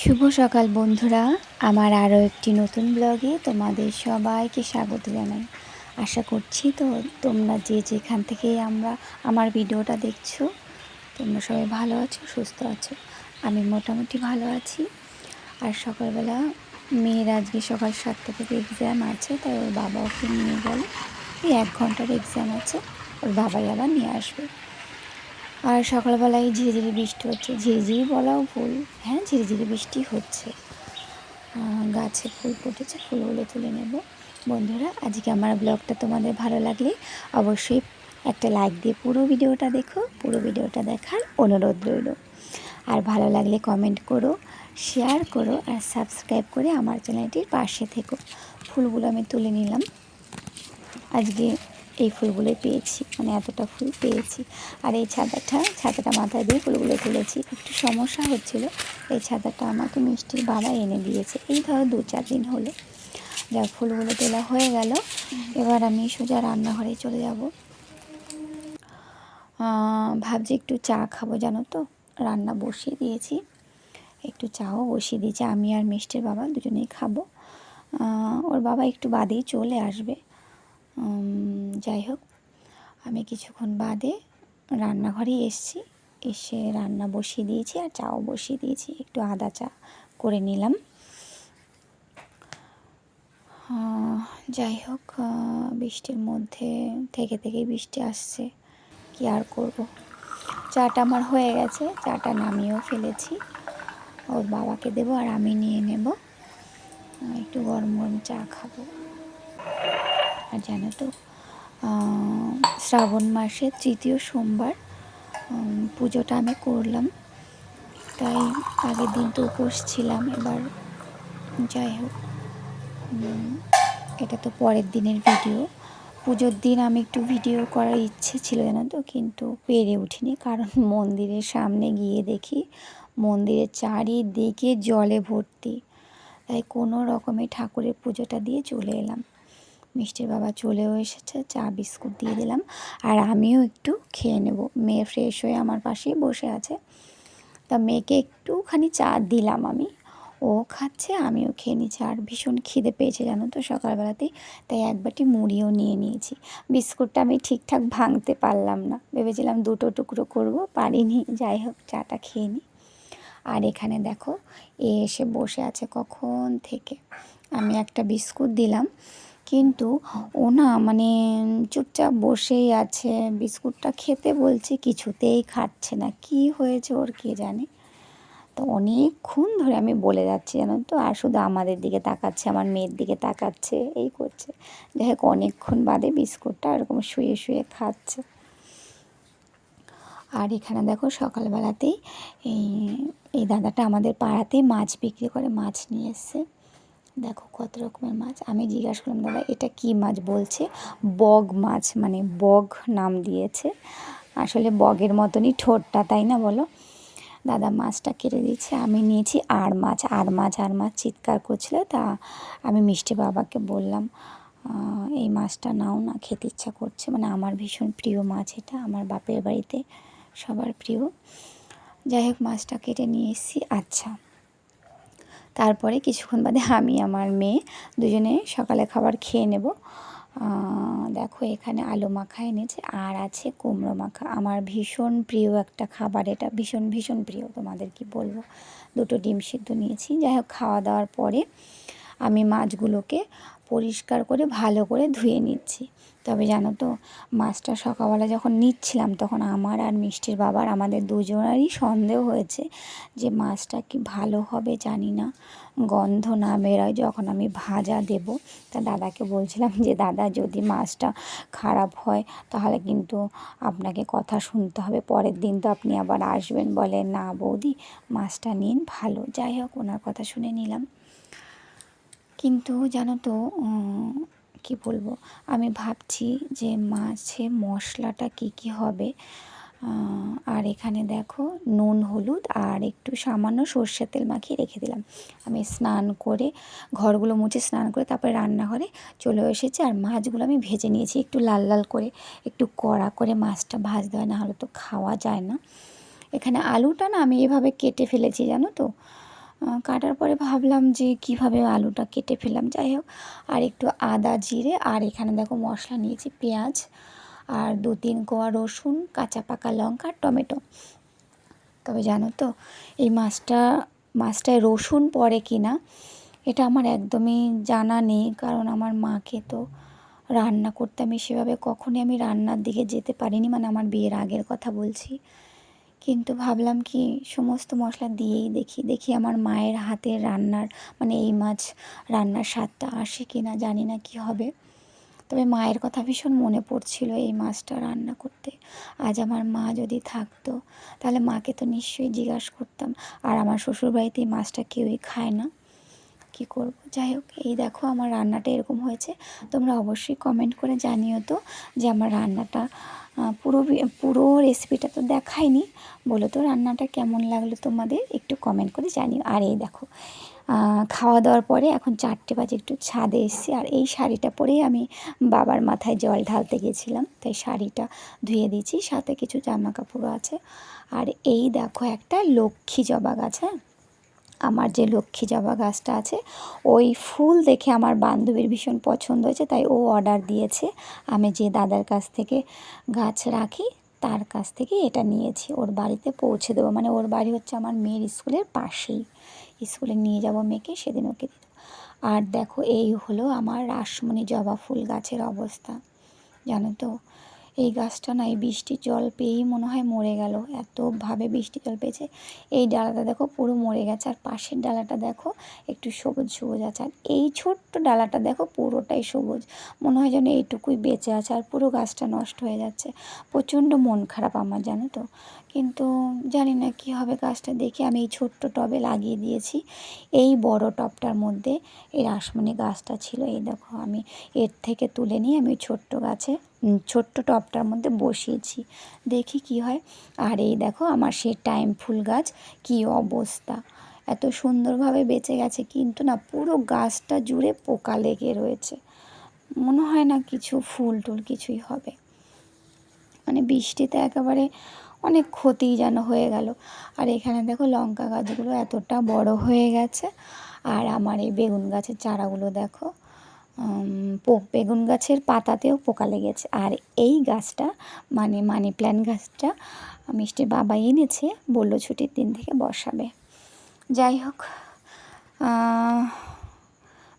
শুভ সকাল বন্ধুরা। আমার আরও একটি নতুন ব্লগে তোমাদের সবাইকে স্বাগত জানাই। আশা করছি তো তোমরা যে যেখান থেকে আমরা, আমার ভিডিওটা দেখছ, তোমরা সবাই ভালো আছো, সুস্থ আছো। আমি মোটামুটি ভালো আছি। আর সকালবেলা মেয়ের আজকে সকাল সাতটা থেকে এক্সাম আছে, তাই ওর বাবা ওকে নিয়ে গেল। এই এক ঘণ্টার এক্সাম আছে, ওর বাবাই আবার নিয়ে আসবে। আর সকালবেলায় ঝিরিঝিরি বৃষ্টি হচ্ছে। ঝিরিঝিরি বলাও ফুল হ্যাঁ ঝিরিঝিরি বৃষ্টি হচ্ছে। গাছে ফুল ফুটেছে, ফুলগুলো তুলে নেব। বন্ধুরা, আজকে আমার ব্লগটা তোমাদের ভালো লাগলে অবশ্যই একটা লাইক দিয়ে পুরো ভিডিওটা দেখো, পুরো ভিডিওটা দেখার অনুরোধ রইল। আর ভালো লাগলে কমেন্ট করো শেয়ার করো আর সাবস্ক্রাইব করে আমার চ্যানেলটির পাশে থেকো। ফুলগুলো আমি তুলে নিলাম। আজকে এই ফুলগুলো পেয়েছি মানে এতটা ফুল পেয়েছি। আর এই ছাতাটা ছাতাটা মাথায় দিয়ে ফুলগুলো তুলেছি। একটু সমস্যা হচ্ছিল, এই ছাতাটা আমাকে মিষ্টির বাবা এনে দিয়েছে। এই ধরো দু চার দিন হলো। যা ফুলগুলো তোলা হয়ে গেল, এবার আমি সোজা রান্নাঘরে চলে যাব। ভাবছি একটু চা খাব, জানো তো? রান্না বসিয়ে দিয়েছি। একটু চাও বসিয়ে দিয়েছি। আমি আর মিষ্টির বাবা দুজনেই খাব। ওর বাবা একটু বাদেই চলে আসবে। যাই হোক, আমি কিছুক্ষণ বাদে রান্নাঘরে এসেছি। এসে রান্না বসিয়ে দিয়েছি আর চাও বসিয়ে দিয়েছি। একটু আদা চা করে নিলাম। যাই হোক বৃষ্টির মধ্যে থেকে থেকে বৃষ্টি আসছে। কি আর করব? চাটা আমার হয়ে গেছে। চাটা নামিয়েও ফেলেছি। ওর বাবাকে দেবো আর আমি নিয়ে নেব। একটু গরম গরম চা খাব। আর জানো তো শ্রাবণ মাসের তৃতীয় সোমবার পুজোটা আমি করলাম। তাই আগের দিন তো উপোস ছিলাম, এবার যাই হোক এটা তো পরের দিনের ভিডিও। পুজোর দিন আমি একটু ভিডিও করার ইচ্ছে ছিল জানো তো, কিন্তু পেরে উঠিনি, কারণ মন্দিরের সামনে গিয়ে দেখি, মন্দিরের চারিদিকে জলে ভর্তি। তাই কোনো রকমে ঠাকুরের পুজোটা দিয়ে চলে এলাম। মিষ্টির বাবা চলেও এসেছে, চা, বিস্কুট দিয়ে দিলাম। আর আমিও একটু খেয়ে নেব। মেয়ে ফ্রেশ হয়ে আমার পাশেই বসে আছে। তা মেয়েকে একটুখানি চা দিলাম আমি। ও খাচ্ছে, আমিও খেয়ে নিচ্ছি। আর ভীষণ খিদে পেয়েছে জানো তো সকালবেলাতেই, তাই এক বাটি মুড়িও নিয়ে নিয়েছি। বিস্কুটটা আমি ঠিকঠাক ভাঙতে পারলাম না। ভেবেছিলাম দুটো টুকরো করব, পারিনি। যাই হোক, চাটা খেয়ে নিই আর এখানে দেখো, এ এসে বসে আছে কখন থেকে। আমি একটা বিস্কুট দিলাম। কিন্তু ও না মানে চুপচাপ বসেই আছে, বিস্কুটটা খেতে বলছে, কিছুতেই খাচ্ছে না। কি হয়েছে ওর কে জানে? তো অনেকক্ষণ ধরে আমি বলে যাচ্ছি, জানো তো, আর শুধু আমাদের দিকে তাকাচ্ছে, আমার মেয়ের দিকে তাকাচ্ছে, এই করছে। যাই হোক, অনেকক্ষণ বাদে বিস্কুটটা এরকম শুয়ে শুয়ে খাচ্ছে। আর এখানে দেখো, সকালবেলাতেই এই এই দাদাটা আমাদের পাড়াতেই মাছ বিক্রি করে, মাছ নিয়ে এসছে। দেখো কত রকমের মাছ। আমি জিজ্ঞাসা করলাম, দাদা, এটা কি মাছ? বলছে, বগ মাছ মানে বগ নাম দিয়েছে। আসলে বগের মতনই ঠোঁটটা, তাই না বলো? দাদা, মাছটা কেটে দিচ্ছে আমি নিয়েছি আর মাছ আর মাছ আর মাছ চিৎকার করছিল। তা আমি মিষ্টি বাবাকে বললাম এই মাছটা নাও না, খেতে ইচ্ছা করছে। মানে আমার ভীষণ প্রিয় মাছ এটা, আমার বাপের বাড়িতে সবার প্রিয়। যাই হোক, মাছটা কেটে নিয়ে এসেছি। আচ্ছা তারপরে কিছুক্ষণ বাদে আমি আমার মেয়ে দুজনে সকালে খাবার খেয়ে নেব। দেখো এখানে আলু মাখা এনেছে আর আছে কুমড়ো মাখা। আমার ভীষণ প্রিয় একটা খাবার এটা, ভীষণ ভীষণ প্রিয় তোমাদের কি বলব? দুটো ডিম সিদ্ধ নিয়েছি। যাই হোক, খাওয়া দাওয়ার পরে আমি মাছগুলোকে পরিষ্কার করে ভালো করে ধুয়ে নিচ্ছি। তবে জানো তো, মাছটা সকালবেলা যখন নিচ্ছিলাম তখন আমার আর মিষ্টির বাবার আমাদের দুজনেরই সন্দেহ হয়েছে যে মাছটা কি ভালো হবে জানি না। গন্ধ না বেরোয় যখন আমি ভাজা দেব। তা দাদাকে বলছিলাম যে, দাদা, যদি মাছটা খারাপ হয় তাহলে কিন্তু আপনাকে কথা শুনতে হবে। পরের দিন তো আপনি আবার আসবেন বলে। না বৌদি, মাছটা নিন ভালো। যাই হোক, ওনার কথা শুনে নিলাম। কিন্তু জানো তো কি বলব? আমি ভাবছি যে মাছে মশলাটা কি কি হবে? আর এখানে দেখো নুন, হলুদ আর একটু সামান্য সর্ষের তেল মাখিয়ে রেখে দিলাম। আমি স্নান করে ঘরগুলো মুছে স্নান করে তারপরে রান্নাঘরে চলে এসেছি আর মাছগুলো আমি ভেজে নিয়েছি একটু লাল লাল করে, একটু কড়া করে মাছটা ভাজতে হয় না হলে তো খাওয়া যায় না। এখানে আলুটা না আমি এভাবে কেটে ফেলেছি, জানো তো? কাটার পরে ভাবলাম যে কীভাবে আলুটা কেটে ফেললাম। যাই হোক, আর একটু আদা জিরে, আর এখানে দেখো মশলা নিয়েছি, পেঁয়াজ, আর দু তিন কোয়া রসুন, কাঁচা পাকা লঙ্কা, টমেটো। তবে জানো তো, এই মাছটা, মাছটায় রসুন পড়ে কি না এটা আমার একদমই জানা নেই, কারণ আমার মাকে তো রান্না করতে আমি সেভাবে কখনই আমি রান্নার দিকে যেতে পারিনি মানে আমার বিয়ের আগের কথা বলছি। কিন্তু ভাবলাম কি সমস্ত মশলা দিয়েই দেখি দেখি আমার মায়ের হাতের রান্নার মানে এই মাছ রান্নার স্বাদটা আসে কি না জানি না কি হবে। তবে মায়ের কথা ভীষণ মনে পড়ছিল এই মাছটা রান্না করতে। আজ আমার মা যদি থাকতো, তাহলে মাকে তো নিশ্চয়ই জিজ্ঞাসা করতাম, আর আমার শ্বশুরবাড়িতে এই মাছটা কেউই খায় না। কী করব? যাই হোক, এই দেখো আমার রান্নাটা এরকম হয়েছে। তোমরা অবশ্যই কমেন্ট করে জানিও তো যে আমার রান্নাটা পুরো পুরো রেসিপিটা তো দেখাইনি। বলো তো রান্নাটা কেমন লাগল তোমাদের? একটু কমেন্ট করে জানিও। আর এই দেখো খাওয়া দাওয়ার পরে এখন চারটে বাজে একটু ছাদে এসেছি। আর এই শাড়িটা পরেই আমি বাবার মাথায় জল ঢালতে গেছিলাম। তাই শাড়িটা ধুয়ে দিয়েছি, সাথে কিছু জামা কাপড়ও আছে। আর এই দেখো একটা লক্ষ্মী জবা গাছ হ্যাঁ? আমার যে লক্ষ্মী জবা গাছটা আছে, ওই ফুল দেখে আমার বান্ধবীর ভীষণ পছন্দ হয়েছে, তাই ও অর্ডার দিয়েছে। আমি যে দাদার কাছ থেকে গাছ রাখি, তার কাছ থেকে এটা নিয়েছি। ওর বাড়িতে পৌঁছে দেবো। মানে ওর বাড়ি হচ্ছে আমার মেয়ের স্কুলের পাশেই। স্কুলে নিয়ে যাব মেয়েকে, সেদিন ওকে দিয়ে আর দেখো, এই হলো আমার রাসমণি জবা ফুল গাছের অবস্থা। জানো তো এই গাছটা না, এই বৃষ্টির জল পেয়েই মনে হয় মরে গেল। এতভাবে বৃষ্টি জল পেয়েছে। এই ডালাটা দেখো পুরো মরে গেছে। আর পাশের ডালাটা দেখো একটু সবুজ সবুজ আছে। আর এই ছোট্ট ডালাটা দেখো পুরোটাই সবুজ। মনে হয় যেন এইটুকুই বেঁচে আছে আর পুরো গাছটা নষ্ট হয়ে যাচ্ছে। প্রচণ্ড মন খারাপ আমার, জানো তো। কিন্তু জানি না কী হবে গাছটা দেখে আমি এই ছোট্ট টবে লাগিয়ে দিয়েছি। এই বড় টবটার মধ্যে এই রাসমণি গাছটা ছিল। এই দেখো আমি এর থেকে তুলে নিয়ে আমি ছোট্ট গাছে ছোট্ট টবটার মধ্যে বসিয়েছি। দেখি কি হয়। আর এই দেখো আমার সেই টাইম ফুল গাছ, কি অবস্থা। এত সুন্দরভাবে বেঁচে গেছে, কিন্তু না পুরো গাছটা জুড়ে পোকা লেগে রয়েছে। মনে হয় না কিছু ফুল টুল কিছুই হবে। মানে বৃষ্টিতে একেবারে অনেক ক্ষতি যেন হয়ে গেল। আর এখানে দেখো লঙ্কা গাছগুলো এতটা বড় হয়ে গেছে। আর আমার এই বেগুন গাছের চারাগুলো দেখো। বেগুন গাছের পাতাতেও পোকা লেগেছে। আর এই গাছটা মানে মানি প্ল্যান্ট গাছটা মিষ্টির বাবা এনেছে, বলল ছুটির দিন থেকে বসাবে। যাই হোক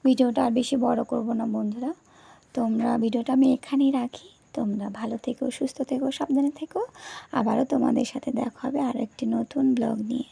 ভিডিওটা আর বেশি বড় করব না বন্ধুরা। তোমরা ভিডিওটা আমি এখানেই রাখি। তোমরা ভালো থেকো, সুস্থ থেকো, সাবধানে থেকো। আবারও তোমাদের সাথে দেখা হবে আর একটি নতুন ব্লগ নিয়ে।